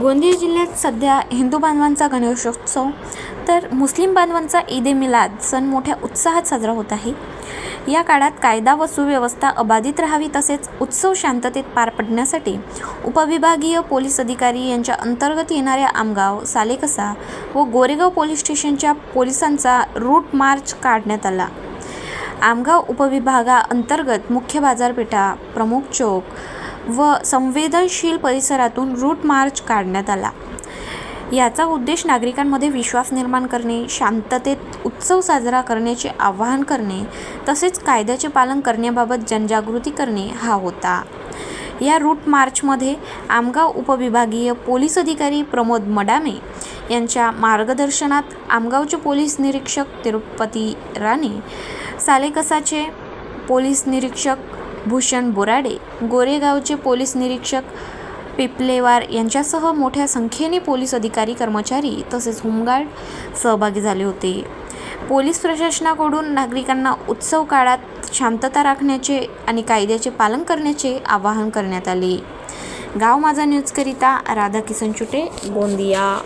गोंदिया जिल्ह्यात सध्या हिंदू बांधवांचा गणेशोत्सव तर मुस्लिम बांधवांचा ईद ए मिलाद सण मोठ्या उत्साहात साजरा होत आहे. या काळात कायदा व सुव्यवस्था अबाधित राहावी तसेच उत्सव शांततेत पार पडण्यासाठी उपविभागीय पोलीस अधिकारी यांच्या अंतर्गत येणाऱ्या आमगाव सालेकसा व गोरेगाव पोलीस स्टेशनच्या पोलिसांचा रूट मार्च काढण्यात आला. आमगाव उपविभागाअंतर्गत मुख्य बाजारपेठा प्रमुख चौक व संवेदनशील परिसरातून रूट मार्च काढण्यात आला. याचा उद्देश नागरिकांमध्ये विश्वास निर्माण करणे शांततेत उत्सव साजरा करण्याचे आवाहन करणे तसेच कायद्याचे पालन करण्याबाबत जनजागृती करणे हा होता. या रूट मार्चमध्ये आमगाव उपविभागीय पोलीस अधिकारी प्रमोद मडामे यांच्या मार्गदर्शनात आमगावचे पोलीस निरीक्षक तिरुपती राणे सालेकसाचे पोलीस निरीक्षक भूषण बोराडे गोरेगावचे पोलीस निरीक्षक पिपलेवार यांच्यासह मोठ्या संख्येने पोलीस अधिकारी कर्मचारी तसेच होमगार्ड सहभागी झाले होते. पोलीस प्रशासनाकडून नागरिकांना उत्सव काळात शांतता राखण्याचे आणि कायद्याचे पालन करण्याचे आवाहन करण्यात आले. गाव माझा न्यूजकरिता राधा किसन चुटे गोंदिया.